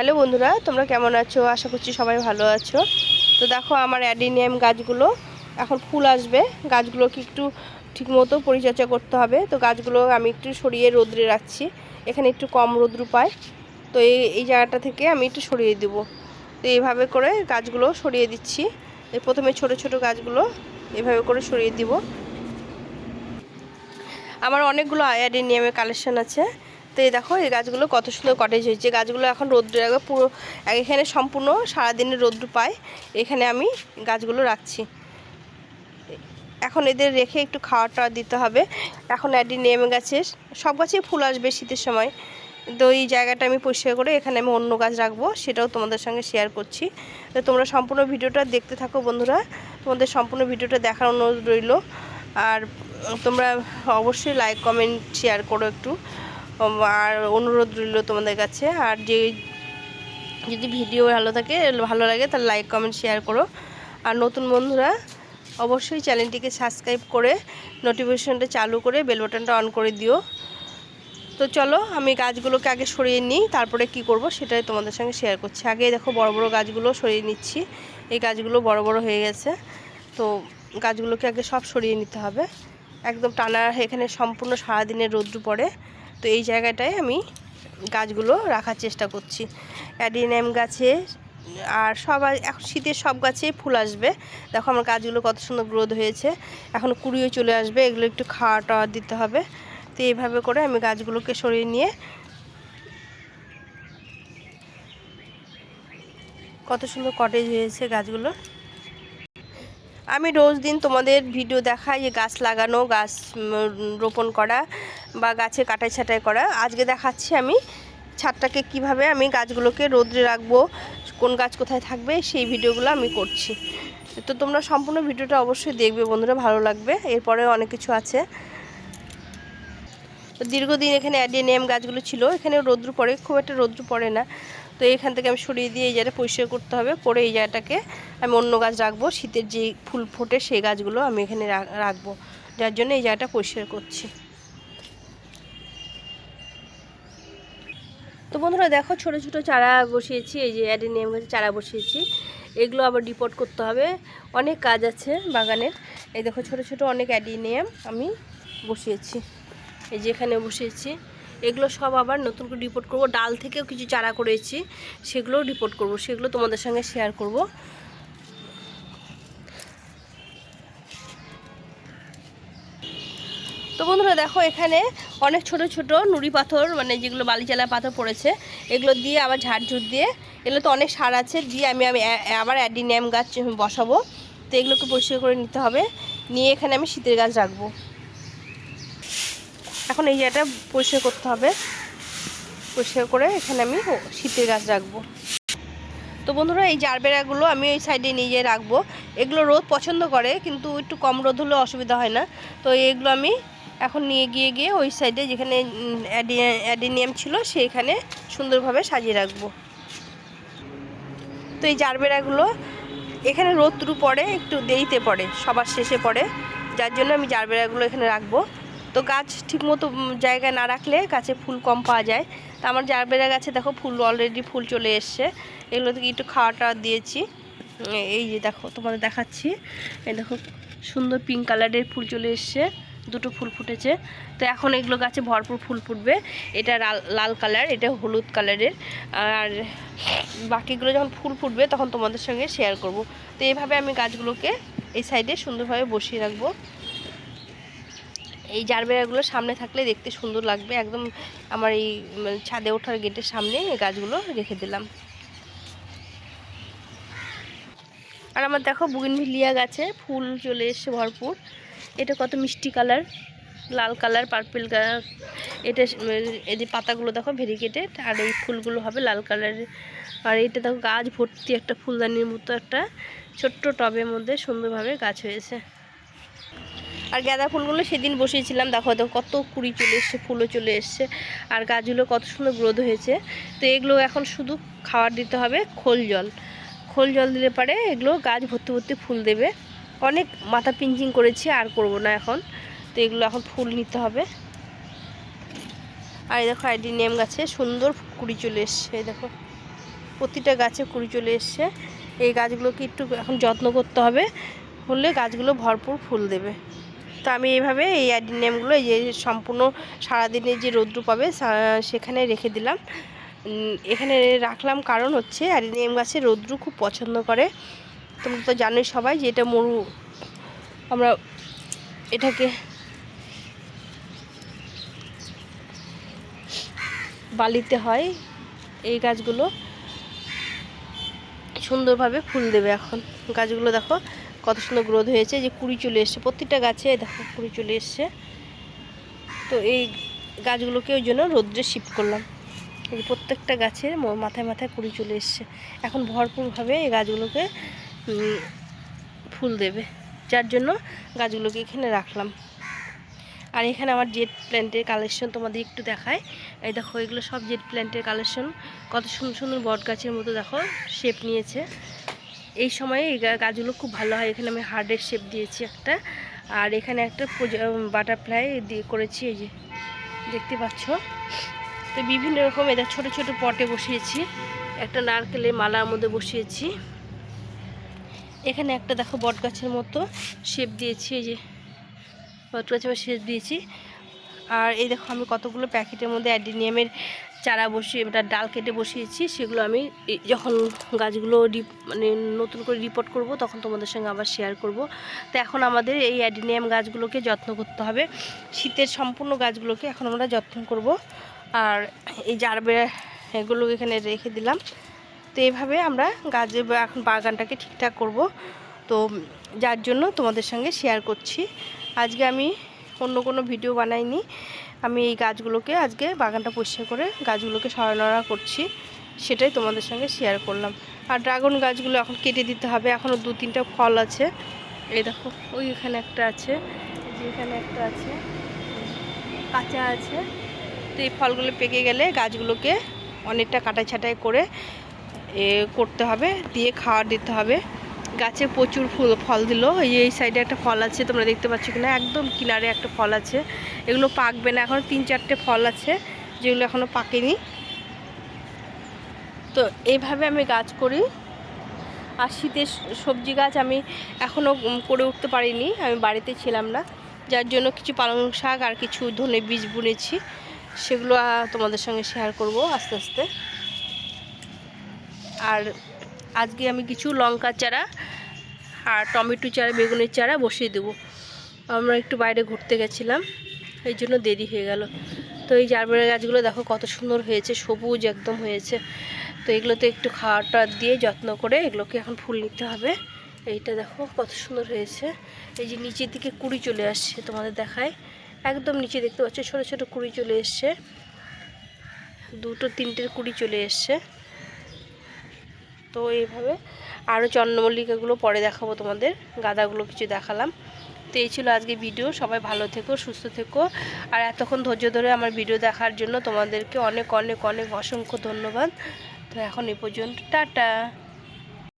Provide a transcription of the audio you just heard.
Hello বন্ধুরা, তোমরা কেমন আছো? আশা করছি সবাই ভালো আছো। তো দেখো আমার অ্যাডিনিয়াম গাছগুলো এখন ফুল আসবে। গাছগুলোকে একটু ঠিকমতো পরিচর্যা করতে হবে। তো গাছগুলো আমি একটু সরিয়ে রোদ্রে রাখছি। এখানে একটু কম রোদ্রু পায়। তো এই এই জায়গাটা থেকে আমি একটু সরিয়ে দেব। তো এইভাবে করে গাছগুলো সরিয়ে দিচ্ছি। প্রথমে ছোট ছোট গাছগুলো এভাবে করে সরিয়ে দিব। আমার অনেকগুলো অ্যাডিনিয়ামের কালেকশান আছে। তো এই দেখো এই গাছগুলো কত সুন্দর কটেজ হয়েছে। গাছগুলো এখন রোদ্রে রাখবে, পুরো এখানে সম্পূর্ণ সারাদিনের রোদ্র পায়, এখানে আমি গাছগুলো রাখছি। এখন এদের রেখে একটু খাওয়া টাওয়া দিতে হবে। এখন অ্যাডিনিয়াম গাছের সব গাছেই ফুল আসবে শীতের সময়। তো এই জায়গাটা আমি পরিষ্কার করে এখানে আমি অন্য গাছ রাখব, সেটাও তোমাদের সঙ্গে শেয়ার করছি। তো তোমরা সম্পূর্ণ ভিডিওটা দেখতে থাকো বন্ধুরা, তোমাদের সম্পূর্ণ ভিডিওটা দেখার অনুরোধ রইল। আর তোমরা অবশ্যই লাইক কমেন্ট শেয়ার করো একটু। আর অনুরোধ রইল তোমাদের কাছে। আর যে যদি ভিডিও ভালো থাকে, ভালো লাগে, তাহলে লাইক কমেন্ট শেয়ার করো। আর নতুন বন্ধুরা, অবশ্যই চ্যানেলটিকে সাবস্ক্রাইব করে নোটিফিকেশনটা চালু করে বেল বাটনটা অন করে দিও। তো চলো, আমি গাছগুলোকে আগে সরিয়ে নিই, তারপরে কি করব সেটাই তোমাদের সঙ্গে শেয়ার করছি। আগে দেখো বড় বড় গাছগুলো সরিয়ে নিচ্ছি। এই গাছগুলো বড় বড় হয়ে গেছে। তো গাছগুলোকে আগে সব সরিয়ে নিতে হবে। একদম টানা এখানে সম্পূর্ণ সারাদিনের রৌদ্র পড়ে। তো এই জায়গাটায় আমি গাছগুলো রাখার চেষ্টা করছি। অ্যাডিনিয়াম গাছে আর সবাই, এখন শীতের সব গাছেই ফুল আসবে। দেখো আমার গাছগুলো কত সুন্দর গ্রোথ হয়েছে। এখন কুড়িও চলে আসবে, এগুলো একটু খাওয়া টাওয়া দিতে হবে। তো এইভাবে করে আমি গাছগুলোকে সরিয়ে নিয়ে কত সুন্দর কটেজ হয়েছে গাছগুলো আমি রোজ দিন তোমাদের ভিডিও দেখাই যে গাছ লাগানো, গাছ রোপণ করা বা গাছে কাটাই ছাটাই করা। আজকে দেখাচ্ছি আমি ছাদটাকে কীভাবে আমি গাছগুলোকে রোদ্রে রাখব, কোন গাছ কোথায় থাকবে, সেই ভিডিওগুলো আমি করছি। তো তোমরা সম্পূর্ণ ভিডিওটা অবশ্যই দেখবে বন্ধুরা, ভালো লাগবে। এরপরে অনেক কিছু আছে। তো দীর্ঘদিন এখানে অ্যাডিনিয়াম গাছগুলো ছিল, এখানে রৌদ্র পড়ে, খুব একটা রৌদ্র পড়ে না। তো এখান থেকে আমি সরিয়ে দিয়ে এই জায়গাটা পরিষ্কার করতে হবে। পরে এই জায়গাটাকে আমি অন্য গাছ রাখব। শীতের যে ফুল ফোটে সেই গাছগুলো আমি এখানে রাখব। যার জন্য এই জায়গাটা পরিষ্কার করছি। তো বন্ধুরা দেখো, ছোট ছোট চারা বসিয়েছি। এই যে অ্যাডিনিয়াম গাছের চারা বসিয়েছি। এগুলো আবার ডিপোর্ট করতে হবে। অনেক কাজ আছে বাগানের এই দেখো, ছোট ছোট অনেক অ্যাডিনিয়াম আমি বসিয়েছি। এই যে এখানে বসিয়েছি। এগুলো সব আবার নতুন করে রিপোর্ট করব। ডাল থেকেও কিছু চারা করেছি, সেগুলোও রিপোর্ট করব। সেগুলো তোমাদের সঙ্গে শেয়ার করব। তো বন্ধুরা দেখো, এখানে অনেক ছোট ছোট নুড়ি পাথর মানে যেগুলো বালিচালা পাথর পড়েছে, এগুলো দিয়ে আবার ঝাড়ঝুট দিয়ে, এগুলো তো অনেক সার আছে, দিয়ে আমি আমি আবার অ্যাডিনিয়াম গাছ বসাবো। তো এগুলোকে পরিষ্কার করে নিতে হবে। নিয়ে এখানে আমি শীতের গাছ রাখব। এখন এই জায়গাটা পরিষ্কার করতে হবে। পরিষ্কার করে এখানে আমি শীতের গাছ রাখব। তো বন্ধুরা, এই জারবেরাগুলো আমি ওই সাইডে নিয়ে রাখব। এগুলো রোদ পছন্দ করে, কিন্তু একটু কম রোদ হলে অসুবিধা হয় না। তো এগুলো আমি এখন নিয়ে গিয়ে গিয়ে ওই সাইডে যেখানে অ্যাডিনিয়াম ছিল সেইখানে সুন্দরভাবে সাজিয়ে রাখব। তো এই জারবেরাগুলো, এখানে রোদ্রু পড়ে, একটু দেরিতে পড়ে, সবার শেষে পড়ে। যার জন্য আমি জারবেরাগুলো এখানে রাখব। তো গাছ ঠিকমতো জায়গায় না রাখলে গাছে ফুল কম পাওয়া যায়। তো আমার জারবেরা গাছে দেখো ফুল অলরেডি ফুল চলে এসছে। এগুলো থেকে একটু খাওয়া টাওয়া দিয়েছি এই যে দেখো তোমাদের দেখাচ্ছি। এই দেখো সুন্দর পিঙ্ক কালারের ফুল চলে এসছে। দুটো ফুল ফুটেছে। তো এখন এগুলো গাছে ভরপুর ফুল ফুটবে। এটা লাল কালার এটা হলুদ কালারের আর বাকিগুলো যখন ফুল ফুটবে তখন তোমাদের সঙ্গে শেয়ার করব। তো এইভাবে আমি গাছগুলোকে এই সাইডে সুন্দরভাবে বসিয়ে রাখব। এই জারবেরাগুলো সামনে থাকলে দেখতে সুন্দর লাগবে। একদম আমার এই মানে ছাদে ওঠার গেটের সামনে এই গাছগুলো রেখে দিলাম। আর আমার দেখো বুগিনভিলিয়া গাছে ফুল চলে এসছে ভরপুর। এটা কত মিষ্টি কালার, লাল কালার, পার্পেল কালার এটা এই যে পাতাগুলো দেখো ভেরিকেটেড আর এই ফুলগুলো হবে লাল কালারের। আর এটা দেখো গাছ ভর্তি একটা ফুলদানির মতো একটা ছোট্ট টবের মধ্যে সুন্দরভাবে গাছ হয়েছে। আর গাঁদা ফুলগুলো সেদিন বসিয়েছিলাম। দেখো দেখো কত কুড়ি চলে এসছে, ফুলও চলে এসছে। আর গাছগুলো কত সুন্দর গ্রোথ হয়েছে। তো এগুলো এখন শুধু খাবার দিতে হবে খোল জল। খোল জল দিলে পারে এগুলো গাছ ভর্তি ভর্তি ফুল দেবে। অনেক মাথা পিঞ্চিং করেছি, আর করব না এখন। তো এগুলো এখন ফুল নিতে হবে। আর দেখো আইডিনিয়াম গাছে সুন্দর কুড়ি চলে এসছে দেখো। প্রতিটা গাছে কুড়ি চলে এসছে। এই গাছগুলোকে একটু এখন যত্ন করতে হবে, হলে গাছগুলো ভরপুর ফুল দেবে। তো আমি এইভাবে এই অ্যাডিনিয়ামগুলো এই যে সম্পূর্ণ সারাদিনে যে রৌদ্র পাবে সেখানে রেখে দিলাম। এখানে রাখলাম কারণ হচ্ছে অ্যাডিনিয়াম গাছে রৌদ্র খুব পছন্দ করে। তোমরা তো জানোই সবাই যে এটা মরু, আমরা এটাকে বালিতে হয়, এই গাছগুলো সুন্দরভাবে ফুল দেবে এখন। গাছগুলো দেখো কত সুন্দর গ্রোথ হয়েছে, যে কুড়ি চলে এসছে, প্রত্যেকটা গাছে দেখো কুড়ি চলে এসছে। তো এই গাছগুলোকে ওই জন্য রোদ্রে শিফট করলাম। এই প্রত্যেকটা গাছের মাথায় মাথায় কুড়ি চলে এসছে। এখন ভরপুরভাবে এই গাছগুলোকে ফুল দেবে। যার জন্য গাছগুলোকে এখানে রাখলাম। আর এখানে আমার জেট প্ল্যান্টের কালেকশন তোমাদের একটু দেখায়। এই দেখো, এগুলো সব জেট প্ল্যান্টের কালেকশন কত সুন্দর সুন্দর বট গাছের মতো দেখো শেপ নিয়েছে। এই সময়ে এই গাছগুলো খুব ভালো হয়। এখানে আমি হার্ডের শেপ দিয়েছি একটা। আর এখানে একটা বাটারফ্লাই দিয়ে করেছি, এই যে দেখতে পাচ্ছ। তো বিভিন্ন রকম এটা ছোট ছোট পটে বসিয়েছি। একটা নারকেলের মালার মধ্যে বসিয়েছি। এখানে একটা দেখো বট গাছের মতো শেপ দিয়েছি, এই যে বট গাছের শেপ দিয়েছি। আর এই দেখো আমি কতগুলো প্যাকেটের মধ্যে অ্যাডিনিয়ামের চারা বসিয়ে, এটা ডাল কেটে বসিয়েছি, সেগুলো আমি যখন গাছগুলো মানে নতুন করে রিপোর্ট করব, তখন তোমাদের সঙ্গে আবার শেয়ার করব। তো এখন আমাদের এই অ্যাডিনিয়াম গাছগুলোকে যত্ন করতে হবে। শীতের সম্পূর্ণ গাছগুলোকে এখন আমরা যত্ন করব। আর এই জারবে এগুলো এখানে রেখে দিলাম। তো এইভাবে আমরা গাছে এখন বাগানটাকে ঠিকঠাক করব। তো যার জন্য তোমাদের সঙ্গে শেয়ার করছি। আজকে আমি অন্য কোনো ভিডিও বানাইনি। আমি এই গাছগুলোকে আজকে বাগানটা পরিষ্কার করে গাছগুলোকে সরানোরা করছি, সেটাই তোমাদের সঙ্গে শেয়ার করলাম। আর ড্রাগন গাছগুলো এখন কেটে দিতে হবে এখনও দু তিনটা ফল আছে। এই দেখো, ওই এখানে একটা আছে এখানে একটা আছে, কাঁচা আছে। তো এই ফলগুলো পেকে গেলে গাছগুলোকে অনেকটা কাটাই ছাটাই করে এ করতে হবে, দিয়ে খাওয়ার দিতে হবে। গাছে প্রচুর ফুল, ফল দিল। এই এই সাইডে একটা ফল আছে, তোমরা দেখতে পাচ্ছ কিনা? একদম কিনারে একটা ফল আছে। এগুলো পাকবে না, এখন তিন চারটে ফল আছে, যেগুলো এখনও পাকেনি। তো এইভাবে আমি গাছ করি। আর শীতের সবজি গাছ আমি এখনও করে উঠতে পারিনি, আমি বাড়িতে ছিলাম না। যার জন্য কিছু পালং শাক আর কিছু ধনে বীজ বুনেছি, সেগুলো তোমাদের সঙ্গে শেয়ার করব আস্তে আস্তে। আর আজকে আমি কিছু লঙ্কা চারা আর টমেটো চারা, বেগুনের চারা বসিয়ে দেবো। আমরা একটু বাইরে ঘুরতে গেছিলাম, এই জন্য দেরি হয়ে গেল। তো এই জারবেরা গাছগুলো দেখো কত সুন্দর হয়েছে, সবুজ একদম হয়েছে। তো এগুলোতে একটু খাওয়াটা দিয়ে যত্ন করে এগুলোকে এখন ফুল নিতে হবে। এইটা দেখো কত সুন্দর হয়েছে। এই যে নিচের দিকে কুড়ি চলে আসছে তোমাদের দেখায়। একদম নিচে দেখতে পাচ্ছ, ছোটো ছোটো কুড়ি চলে এসছে। দুটো, তিনটের কুড়ি চলে এসছে। তো এইভাবে। আরও চন্দ্রমল্লিকাগুলো পরে দেখাবো তোমাদের। গাঁদাগুলো কিছু দেখালাম। তো এই ছিল আজকে ভিডিও সবাই ভালো থেকো, সুস্থ থেকো। আর এতক্ষণ ধৈর্য ধরে আমার ভিডিও দেখার জন্য তোমাদেরকে অনেক অনেক অনেক অসংখ্য ধন্যবাদ। তো এখন এ পর্যন্ত, টাটা!